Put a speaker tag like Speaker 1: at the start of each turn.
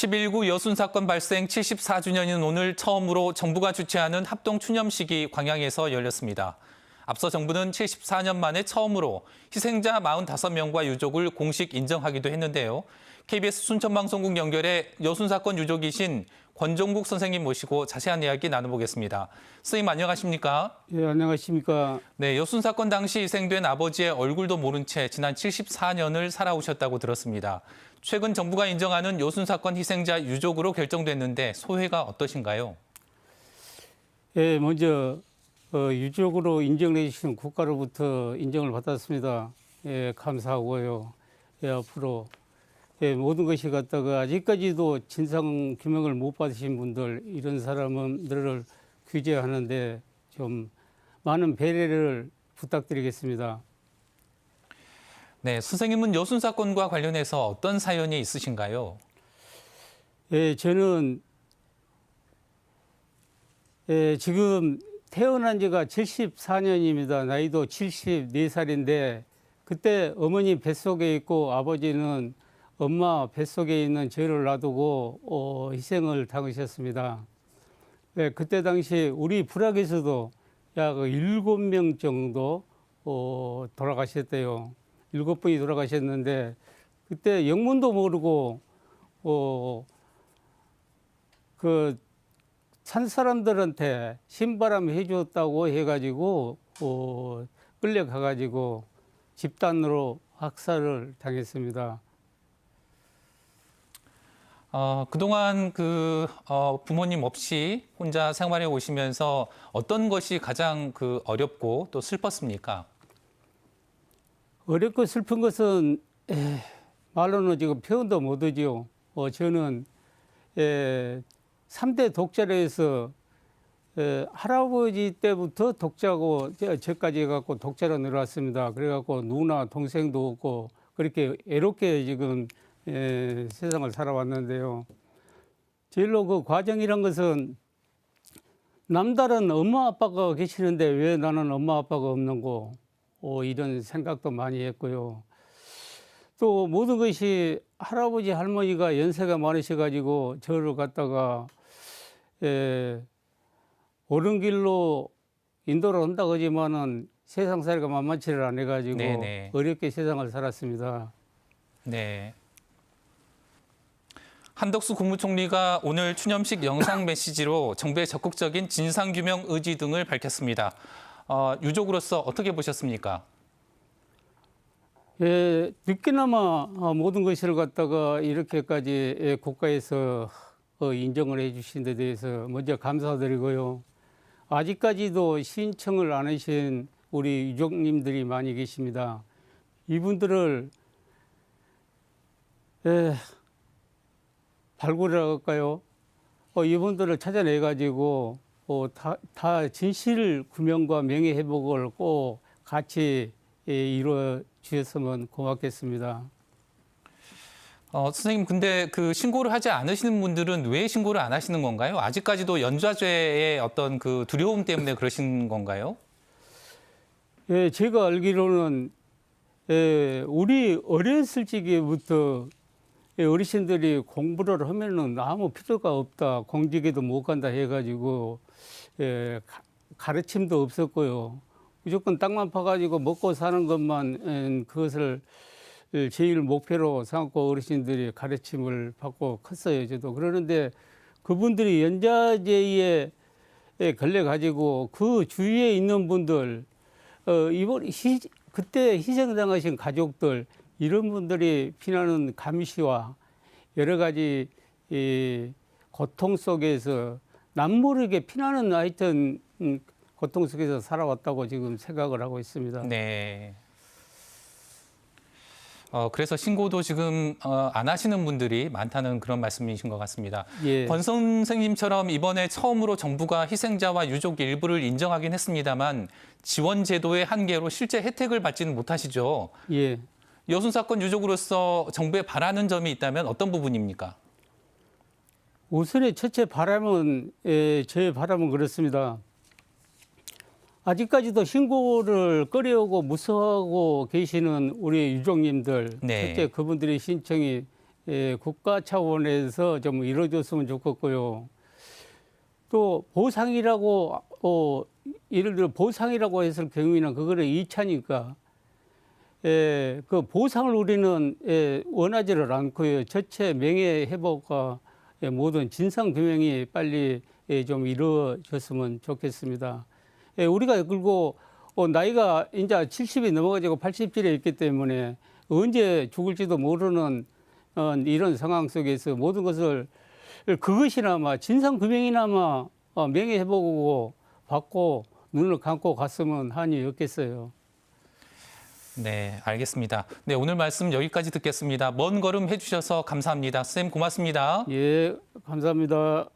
Speaker 1: 11구 여순 사건 발생 74주년인 오늘 처음으로 정부가 주최하는 합동 추념식이 광양에서 열렸습니다. 앞서 정부는 74년 만에 처음으로 희생자 45명과 유족을 공식 인정하기도 했는데요. KBS 순천방송국 연결해 여순 사건 유족이신 권종국 선생님 모시고 자세한 이야기 나눠보겠습니다. 선생님 안녕하십니까?
Speaker 2: 예, 안녕하십니까.
Speaker 1: 네, 여순 사건 당시 희생된 아버지의 얼굴도 모른 채 지난 74년을 살아오셨다고 들었습니다. 최근 정부가 인정하는 여순 사건 희생자 유족으로 결정됐는데 소회가 어떠신가요?
Speaker 2: 예, 먼저 어, 유족으로 인정해 주시는 국가로부터 인정을 받았습니다. 예, 감사하고요. 예, 앞으로 예, 모든 것이 갖다가 아직까지도 진상 규명을 못 받으신 분들 이런 사람들을 규제하는데 좀 많은 배려를 부탁드리겠습니다.
Speaker 1: 네, 선생님은 여순 사건과 관련해서 어떤 사연이 있으신가요?
Speaker 2: 예, 저는 예, 지금 태어난 지가 74년입니다. 나이도 74살인데 그때 어머니 뱃속에 있고 아버지는 엄마 뱃속에 있는 저를 놔두고 어, 희생을 당하셨습니다. 예, 그때 당시 우리 불악에서도 약 7명 정도 어, 돌아가셨대요. 일곱 분이 돌아가셨는데 그때 영문도 모르고 어, 그 산 사람들한테 신바람 해줬다고 해가지고 어, 끌려가가지고 집단으로 학살을 당했습니다.
Speaker 1: 어, 그동안 그 어, 부모님 없이 혼자 생활해 오시면서 어떤 것이 가장 그 어렵고 또 슬펐습니까?
Speaker 2: 어렵고 슬픈 것은 에, 말로는 지금 표현도 못하지요. 어, 저는 에, 3대 독자로 해서 에, 할아버지 때부터 독자고 저- 저까지 해갖고 독자로 내려왔습니다. 그래갖고 누나 동생도 없고 그렇게 애롭게 지금 에, 세상을 살아왔는데요. 제일로 그 과정이란 것은 남다른 엄마 아빠가 계시는데 왜 나는 엄마 아빠가 없는 거 어, 이런 생각도 많이 했고요. 또 모든 것이 할아버지 할머니가 연세가 많으셔가지고 저를 갖다가 에, 옳은 길로 인도를 한다고 하지만은 세상 살이가 만만치를 안 해가지고
Speaker 1: 네네.
Speaker 2: 어렵게 세상을 살았습니다.
Speaker 1: 네. 한덕수 국무총리가 오늘 추념식 영상 메시지로 정부의 적극적인 진상규명 의지 등을 밝혔습니다. 어, 유족으로서 어떻게 보셨습니까?
Speaker 2: 예, 늦게나마 어, 모든 것을 갖다가 이렇게까지 예, 국가에서 어, 인정을 해주신 데 대해서 먼저 감사드리고요. 아직까지도 신청을 안 하신 우리 유족님들이 많이 계십니다. 이분들을 예, 발굴이라고 할까요? 어, 이분들을 찾아내가지고 어, 다, 다 진실 규명과 명예 회복을 꼭 같이 예, 이루어 주셨으면 고맙겠습니다.
Speaker 1: 어, 선생님, 근데 그 신고를 하지 않으시는 분들은 왜 신고를 안 하시는 건가요? 아직까지도 연좌죄의 어떤 그 두려움 때문에 그러신 건가요?
Speaker 2: 예, 제가 알기로는 예, 우리 어렸을 적부터 예, 어르신들이 공부를 하면은 아무 필요가 없다, 공직에도 못 간다 해가지고 예, 가- 가르침도 없었고요. 무조건 땅만 파가지고 먹고 사는 것만 음, 그것을 제일 목표로 삼고 어르신들이 가르침을 받고 컸어요. 저도 그러는데 그분들이 연자제에 걸려 가지고 그 주위에 있는 분들 어, 이번 희, 그때 희생당하신 가족들 이런 분들이 피나는 감시와 여러 가지 이 고통 속에서 남모르게 피나는 하여튼 음, 고통 속에서 살아왔다고 지금 생각을 하고 있습니다.
Speaker 1: 네. 어, 그래서 신고도 지금 어, 안 하시는 분들이 많다는 그런 말씀이신 것 같습니다.
Speaker 2: 예.
Speaker 1: 권 선생님처럼 이번에 처음으로 정부가 희생자와 유족 일부를 인정하긴 했습니다만 지원 제도의 한계로 실제 혜택을 받지는 못하시죠.
Speaker 2: 예.
Speaker 1: 여순 사건 유족으로서 정부에 바라는 점이 있다면 어떤 부분입니까?
Speaker 2: 우선의 첫째 바람은 예, 저의 바람은 그렇습니다. 아직까지도 신고를 꺼려오고 무서워하고 계시는 우리 유족님들
Speaker 1: 네.
Speaker 2: 첫째 그분들의 신청이 예, 국가 차원에서 좀 이루어졌으면 좋겠고요. 또 보상이라고 어, 예를 들어 보상이라고 했을 경우에는 그거를 2차니까 예, 그 보상을 우리는 예, 원하지를 않고요. 전체 명예 회복과 예, 모든 진상 규명이 빨리 예, 좀 이루어졌으면 좋겠습니다. 예, 우리가 그리고 어, 나이가 이제 70이 넘어가지고 80쯤에 있기 때문에 언제 죽을지도 모르는 어, 이런 상황 속에서 모든 것을 그것이나마 진상 규명이나마 어, 명예 회복하고 받고 눈을 감고 갔으면 한이 없겠어요.
Speaker 1: 네, 알겠습니다. 네, 오늘 말씀 여기까지 듣겠습니다. 먼 걸음 해주셔서 감사합니다. 선생님 고맙습니다.
Speaker 2: 예, 감사합니다.